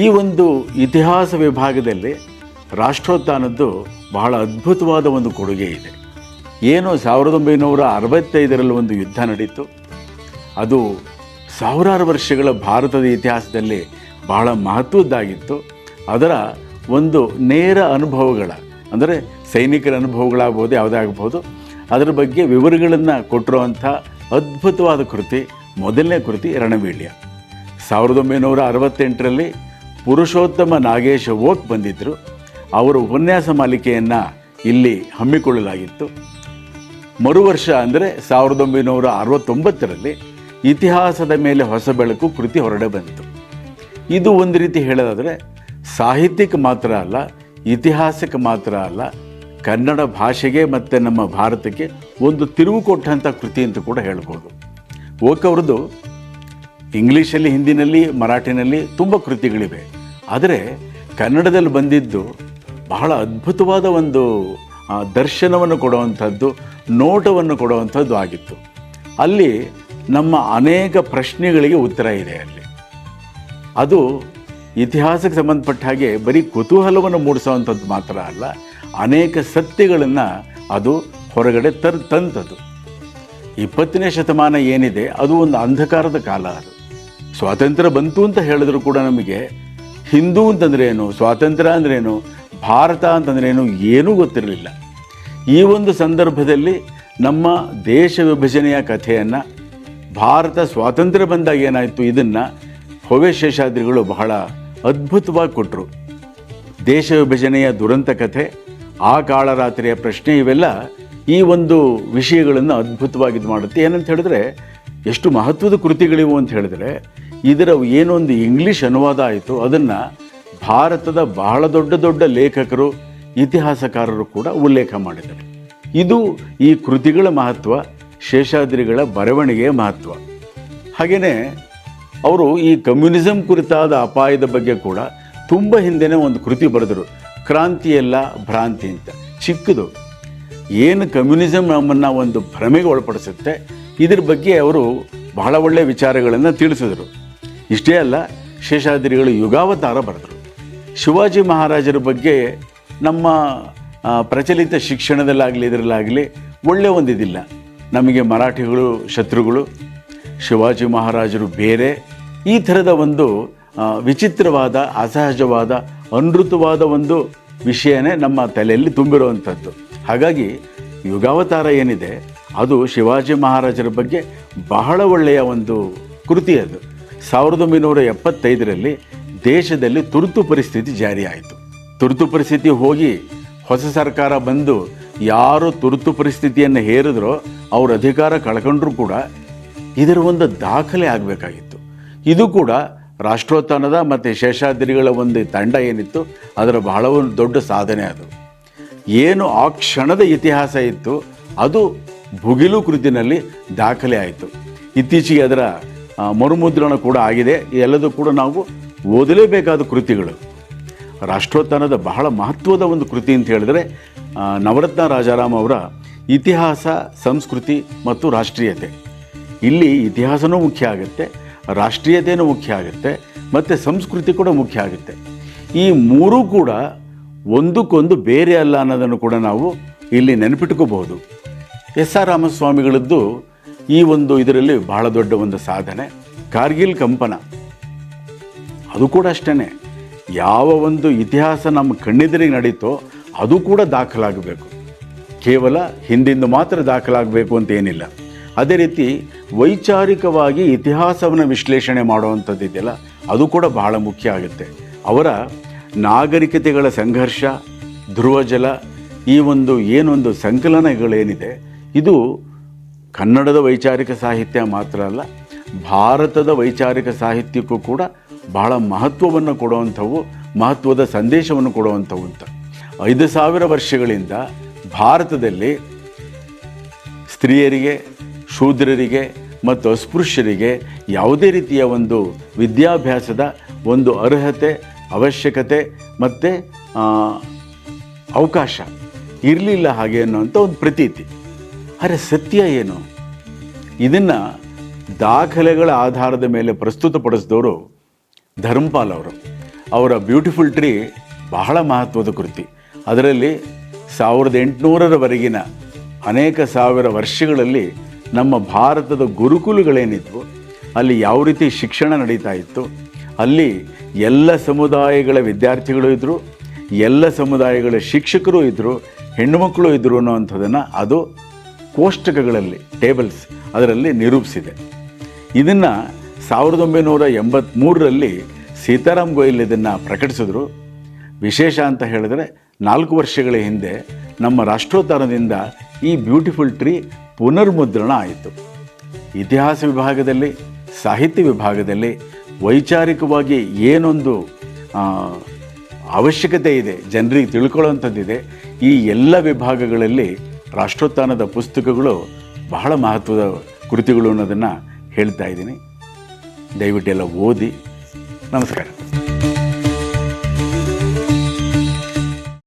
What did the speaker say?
ಈ ಒಂದು ಇತಿಹಾಸ ವಿಭಾಗದಲ್ಲಿ ರಾಷ್ಟ್ರೋತ್ಥಾನದ್ದು ಬಹಳ ಅದ್ಭುತವಾದ ಒಂದು ಕೊಡುಗೆ ಇದೆ. ಏನು ಸಾವಿರದ ಒಂಬೈನೂರ ಅರವತ್ತೈದರಲ್ಲಿ ಒಂದು ಯುದ್ಧ ನಡೀತು. ಅದು ಸಾವಿರಾರು ವರ್ಷಗಳ ಭಾರತದ ಇತಿಹಾಸದಲ್ಲಿ ಬಹಳ ಮಹತ್ವದ್ದಾಗಿತ್ತು. ಅದರ ಒಂದು ನೇರ ಅನುಭವಗಳ, ಅಂದರೆ ಸೈನಿಕರ ಅನುಭವಗಳಾಗ್ಬೋದು, ಯಾವುದೇ ಆಗ್ಬೋದು, ಅದರ ಬಗ್ಗೆ ವಿವರಗಳನ್ನು ಕೊಟ್ಟಿರುವಂಥ ಅದ್ಭುತವಾದ ಕೃತಿ, ಮೊದಲನೇ ಕೃತಿ ರಣವೀಳ್ಯ. ಸಾವಿರದ ಒಂಬೈನೂರ ಅರವತ್ತೆಂಟರಲ್ಲಿ ಪುರುಷೋತ್ತಮ ನಾಗೇಶ ಓಕ್ ಬಂದಿದ್ದರು ಅವರ ಉಪನ್ಯಾಸ ಮಾಲಿಕೆಯನ್ನು ಇಲ್ಲಿ ಹಮ್ಮಿಕೊಳ್ಳಲಾಗಿತ್ತು. ಮರು ವರ್ಷ ಅಂದರೆ ಸಾವಿರದ ಒಂಬೈನೂರ ಅರವತ್ತೊಂಬತ್ತರಲ್ಲಿ ಇತಿಹಾಸದ ಮೇಲೆ ಹೊಸ ಬೆಳಕು ಕೃತಿ ಹೊರಡೆ ಬಂತು. ಇದು ಒಂದು ರೀತಿ ಹೇಳೋದಾದರೆ ಸಾಹಿತ್ಯಕ್ಕೆ ಮಾತ್ರ ಅಲ್ಲ, ಇತಿಹಾಸಕ್ಕೆ ಮಾತ್ರ ಅಲ್ಲ, ಕನ್ನಡ ಭಾಷೆಗೆ ಮತ್ತು ನಮ್ಮ ಭಾರತಕ್ಕೆ ಒಂದು ತಿರುವು ಕೊಟ್ಟಂಥ ಕೃತಿ ಅಂತ ಕೂಡ ಹೇಳ್ಬೋದು. ಓಕ್ ಅವ್ರದ್ದು ಇಂಗ್ಲೀಷಲ್ಲಿ, ಹಿಂದಿನಲ್ಲಿ, ಮರಾಠಿನಲ್ಲಿ ತುಂಬ ಕೃತಿಗಳಿವೆ. ಆದರೆ ಕನ್ನಡದಲ್ಲಿ ಬಂದಿದ್ದು ಬಹಳ ಅದ್ಭುತವಾದ ಒಂದು ದರ್ಶನವನ್ನು ಕೊಡುವಂಥದ್ದು, ನೋಟವನ್ನು ಕೊಡುವಂಥದ್ದು ಆಗಿತ್ತು. ಅಲ್ಲಿ ನಮ್ಮ ಅನೇಕ ಪ್ರಶ್ನೆಗಳಿಗೆ ಉತ್ತರ ಇದೆ ಅಲ್ಲಿ. ಅದು ಇತಿಹಾಸಕ್ಕೆ ಸಂಬಂಧಪಟ್ಟ ಹಾಗೆ ಬರೀ ಕುತೂಹಲವನ್ನು ಮೂಡಿಸುವಂಥದ್ದು ಮಾತ್ರ ಅಲ್ಲ, ಅನೇಕ ಸತ್ಯಗಳನ್ನು ಅದು ಹೊರಗಡೆ ತರ್ ತಂತದ್ದು ಇಪ್ಪತ್ತನೇ ಶತಮಾನ ಏನಿದೆ ಅದು ಒಂದು ಅಂಧಕಾರದ ಕಾಲ ಅದು. ಸ್ವಾತಂತ್ರ್ಯ ಬಂತು ಅಂತ ಹೇಳಿದ್ರು ಕೂಡ ನಮಗೆ ಹಿಂದೂ ಅಂತಂದ್ರೆ ಏನು? ಸ್ವಾತಂತ್ರ್ಯ ಅಂದ್ರೇನು ಭಾರತ ಅಂತಂದ್ರೇನು ಏನೂ? ಗೊತ್ತಿರಲಿಲ್ಲ. ಈ ಒಂದು ಸಂದರ್ಭದಲ್ಲಿ ನಮ್ಮ ದೇಶ ವಿಭಜನೆಯ ಕಥೆಯನ್ನು ಭಾರತ ಸ್ವಾತಂತ್ರ್ಯ ಬಂದಾಗ ಏನಾಯಿತು? ಇದನ್ನು ಹೊವೆ ಶೇಷಾದ್ರಿಗಳು ಬಹಳ ಅದ್ಭುತವಾಗಿ ಕೊಟ್ಟರು ದೇಶ ವಿಭಜನೆಯ ದುರಂತ ಕಥೆ, ಆ ಕಾಳರಾತ್ರಿಯ ಪ್ರಶ್ನೆ ಇವೆಲ್ಲ ಈ ಒಂದು ವಿಷಯಗಳನ್ನು ಅದ್ಭುತವಾಗಿ ಇದು ಮಾಡುತ್ತೆ ಏನಂತ ಹೇಳಿದ್ರೆ, ಎಷ್ಟು ಮಹತ್ವದ ಕೃತಿಗಳಿವು ಅಂತ ಹೇಳಿದ್ರೆ ಇದರ ಏನೊಂದು ಇಂಗ್ಲಿಷ್ ಅನುವಾದ ಆಯಿತು. ಅದನ್ನು ಭಾರತದ ಬಹಳ ದೊಡ್ಡ ದೊಡ್ಡ ಲೇಖಕರು, ಇತಿಹಾಸಕಾರರು ಕೂಡ ಉಲ್ಲೇಖ ಮಾಡಿದ್ದಾರೆ. ಇದು ಈ ಕೃತಿಗಳ ಮಹತ್ವ, ಶೇಷಾದ್ರಿಗಳ ಬರವಣಿಗೆಯ ಮಹತ್ವ. ಹಾಗೆಯೇ ಅವರು ಈ ಕಮ್ಯುನಿಸಂ ಕುರಿತಾದ ಅಪಾಯದ ಬಗ್ಗೆ ಕೂಡ ತುಂಬ ಹಿಂದೆನೇ ಒಂದು ಕೃತಿ ಬರೆದರು. ಕ್ರಾಂತಿಯಲ್ಲ ಭ್ರಾಂತಿ ಅಂತ. ಚಿಕ್ಕದು. ಏನು ಕಮ್ಯುನಿಸಂ ನಮ್ಮನ್ನು ಒಂದು ಭ್ರಮೆಗೆ ಒಳಪಡಿಸುತ್ತೆ, ಇದ್ರ ಬಗ್ಗೆ ಅವರು ಬಹಳ ಒಳ್ಳೆಯ ವಿಚಾರಗಳನ್ನು ತಿಳಿಸಿದರು. ಇಷ್ಟೇ ಅಲ್ಲ, ಶೇಷಾದ್ರಿಗಳು ಯುಗಾವತಾರ ಬರೆದರು. ಶಿವಾಜಿ ಮಹಾರಾಜರ ಬಗ್ಗೆ ನಮ್ಮ ಪ್ರಚಲಿತ ಶಿಕ್ಷಣದಲ್ಲಾಗಲಿ, ಇದರಲ್ಲಾಗಲಿ ಒಳ್ಳೆ ಒಂದಿದಿಲ್ಲ ನಮಗೆ ಮರಾಠಿಗಳು, ಶತ್ರುಗಳು, ಶಿವಾಜಿ ಮಹಾರಾಜರು ಬೇರೆ. ಈ ಥರದ ಒಂದು ವಿಚಿತ್ರವಾದ, ಅಸಹಜವಾದ, ಅನೃತವಾದ ಒಂದು ವಿಷಯನೇ ನಮ್ಮ ತಲೆಯಲ್ಲಿ ತುಂಬಿರುವಂಥದ್ದು. ಹಾಗಾಗಿ ಯುಗಾವತಾರ ಏನಿದೆ, ಅದು ಶಿವಾಜಿ ಮಹಾರಾಜರ ಬಗ್ಗೆ ಬಹಳ ಒಳ್ಳೆಯ ಒಂದು ಕೃತಿ ಅದು. ಸಾವಿರದ ಒಂಬೈನೂರ ಎಪ್ಪತ್ತೈದರಲ್ಲಿ ದೇಶದಲ್ಲಿ ತುರ್ತು ಪರಿಸ್ಥಿತಿ ಜಾರಿಯಾಯಿತು. ತುರ್ತು ಪರಿಸ್ಥಿತಿ ಹೋಗಿ ಹೊಸ ಸರ್ಕಾರ ಬಂದು ಯಾರು ತುರ್ತು ಪರಿಸ್ಥಿತಿಯನ್ನು ಹೇರಿದ್ರೋ ಅವ್ರ ಅಧಿಕಾರ ಕಳ್ಕೊಂಡ್ರೂ ಕೂಡ ಇದರ ಒಂದು ದಾಖಲೆ ಆಗಬೇಕಾಗಿತ್ತು. ಇದು ಕೂಡ ರಾಷ್ಟ್ರೋತ್ಥಾನದ ಮತ್ತು ಶೇಷಾದ್ರಿಗಳ ಒಂದು ತಂಡ ಏನಿತ್ತು, ಅದರ ಬಹಳ ಒಂದು ದೊಡ್ಡ ಸಾಧನೆ ಅದು. ಏನು ಆ ಕ್ಷಣದ ಇತಿಹಾಸ ಇತ್ತು, ಅದು ಭುಗಿಲು ಕೃತಿನಲ್ಲಿ ದಾಖಲೆ ಆಯಿತು. ಇತ್ತೀಚೆಗೆ ಅದರ ಮರುಮುದ್ರಣ ಕೂಡ ಆಗಿದೆ. ಎಲ್ಲದೂ ಕೂಡ ನಾವು ಓದಲೇಬೇಕಾದ ಕೃತಿಗಳು. ರಾಷ್ಟ್ರೋತ್ಥಾನದ ಬಹಳ ಮಹತ್ವದ ಒಂದು ಕೃತಿ ಅಂತ ಹೇಳಿದ್ರೆ ನವರತ್ನ ರಾಜಾರಾಮ್ ಅವರ ಇತಿಹಾಸ, ಸಂಸ್ಕೃತಿ ಮತ್ತು ರಾಷ್ಟ್ರೀಯತೆ. ಇಲ್ಲಿ ಇತಿಹಾಸನೂ ಮುಖ್ಯ ಆಗುತ್ತೆ ರಾಷ್ಟ್ರೀಯತೆಯೂ ಮುಖ್ಯ ಆಗುತ್ತೆ, ಮತ್ತು ಸಂಸ್ಕೃತಿ ಕೂಡ ಮುಖ್ಯ ಆಗುತ್ತೆ. ಈ ಮೂರೂ ಕೂಡ ಒಂದಕ್ಕೊಂದು ಬೇರೆ ಅಲ್ಲ ಅನ್ನೋದನ್ನು ಕೂಡ ನಾವು ಇಲ್ಲಿ ನೆನಪಿಟ್ಕೋಬಹುದು. ಎಸ್ ಆರ್ ರಾಮಸ್ವಾಮಿಗಳದ್ದು ಈ ಒಂದು ಇದರಲ್ಲಿ ಬಹಳ ದೊಡ್ಡ ಒಂದು ಸಾಧನೆ, ಕಾರ್ಗಿಲ್ ಕಂಪನ. ಅದು ಕೂಡ ಅಷ್ಟೇ ಯಾವ ಒಂದು ಇತಿಹಾಸ ನಮ್ಮ ಕಣ್ಣೆದುರಿಗೆ ನಡೀತೋ ಅದು ಕೂಡ ದಾಖಲಾಗಬೇಕು. ಕೇವಲ ಹಿಂದಿಂದ ಮಾತ್ರ ದಾಖಲಾಗಬೇಕು ಅಂತ ಏನಿಲ್ಲ. ಅದೇ ರೀತಿ ವೈಚಾರಿಕವಾಗಿ ಇತಿಹಾಸವನ್ನು ವಿಶ್ಲೇಷಣೆ ಮಾಡುವಂಥದ್ದು ಇದೆಯಲ್ಲ, ಅದು ಕೂಡ ಬಹಳ ಮುಖ್ಯ ಆಗುತ್ತೆ. ಅವರ ನಾಗರಿಕತೆಗಳ ಸಂಘರ್ಷ, ಧ್ರುವಜಲ, ಈ ಒಂದು ಏನೊಂದು ಸಂಕಲನಗಳೇನಿದೆ, ಇದು ಕನ್ನಡದ ವೈಚಾರಿಕ ಸಾಹಿತ್ಯ ಮಾತ್ರ ಅಲ್ಲ, ಭಾರತದ ವೈಚಾರಿಕ ಸಾಹಿತ್ಯಕ್ಕೂ ಕೂಡ ಬಹಳ ಮಹತ್ವವನ್ನು ಕೊಡುವಂಥವು, ಮಹತ್ವದ ಸಂದೇಶವನ್ನು ಕೊಡುವಂಥವು ಅಂತ. ಐದು ಸಾವಿರ ವರ್ಷಗಳಿಂದ ಭಾರತದಲ್ಲಿ ಸ್ತ್ರೀಯರಿಗೆ, ಶೂದ್ರರಿಗೆ ಮತ್ತು ಅಸ್ಪೃಶ್ಯರಿಗೆ ಯಾವುದೇ ರೀತಿಯ ಒಂದು ವಿದ್ಯಾಭ್ಯಾಸದ ಒಂದು ಅರ್ಹತೆ, ಅವಶ್ಯಕತೆ ಮತ್ತು ಅವಕಾಶ ಇರಲಿಲ್ಲ ಹಾಗೆ ಅನ್ನುವಂಥ ಒಂದು ಪ್ರತೀತಿ. ಆದರೆ ಸತ್ಯ ಏನು? ಇದನ್ನು ದಾಖಲೆಗಳ ಆಧಾರದ ಮೇಲೆ ಪ್ರಸ್ತುತಪಡಿಸಿದವರು ಧರ್ಮಪಾಲ್ ಅವರು. ಅವರ ಬ್ಯೂಟಿಫುಲ್ ಟ್ರೀ ಬಹಳ ಮಹತ್ವದ ಕೃತಿ. ಅದರಲ್ಲಿ ಸಾವಿರದ ಎಂಟುನೂರರವರೆಗಿನ ಅನೇಕ ಸಾವಿರ ವರ್ಷಗಳಲ್ಲಿ ನಮ್ಮ ಭಾರತದ ಗುರುಕುಲಗಳೇನಿದ್ವು, ಅಲ್ಲಿ ಯಾವ ರೀತಿ ಶಿಕ್ಷಣ ನಡೀತಾ ಇತ್ತು, ಅಲ್ಲಿ ಎಲ್ಲ ಸಮುದಾಯಗಳ ವಿದ್ಯಾರ್ಥಿಗಳು ಇದ್ದರು ಎಲ್ಲ ಸಮುದಾಯಗಳ ಶಿಕ್ಷಕರು ಇದ್ದರು ಹೆಣ್ಣುಮಕ್ಕಳು ಇದ್ದರು ಅನ್ನೋವಂಥದ್ದನ್ನು ಅದು ಕೋಷ್ಟಕಗಳಲ್ಲಿ ಟೇಬಲ್ಸ್ ಅದರಲ್ಲಿ ನಿರೂಪಿಸಿದೆ. ಇದನ್ನು ಸಾವಿರದ ಒಂಬೈನೂರ ಎಂಬತ್ತ್ಮೂರರಲ್ಲಿ ಸೀತಾರಾಮ್ ಗೋಯಲ್ ಇದನ್ನು ಪ್ರಕಟಿಸಿದ್ರು. ವಿಶೇಷ ಅಂತ ಹೇಳಿದ್ರೆ, ನಾಲ್ಕು ವರ್ಷಗಳ ಹಿಂದೆ ನಮ್ಮ ರಾಷ್ಟ್ರೋತ್ಥಾನದಿಂದ ಈ ಬ್ಯೂಟಿಫುಲ್ ಟ್ರೀ ಪುನರ್ಮುದ್ರಣ ಆಯಿತು. ಇತಿಹಾಸ ವಿಭಾಗದಲ್ಲಿ, ಸಾಹಿತ್ಯ ವಿಭಾಗದಲ್ಲಿ ವೈಚಾರಿಕವಾಗಿ ಏನೊಂದು ಅವಶ್ಯಕತೆ ಇದೆ, ಜನರಿಗೆ ತಿಳ್ಕೊಳ್ಳೋವಂಥದ್ದಿದೆ. ಈ ಎಲ್ಲ ವಿಭಾಗಗಳಲ್ಲಿ ರಾಷ್ಟ್ರೋತ್ಥಾನದ ಪುಸ್ತಕಗಳು ಬಹಳ ಮಹತ್ವದ ಕೃತಿಗಳು ಅನ್ನೋದನ್ನು ಹೇಳ್ತಾ ಇದ್ದೀನಿ. ದಯವಿಟ್ಟು ಎಲ್ಲ ಓದಿ. ನಮಸ್ಕಾರ.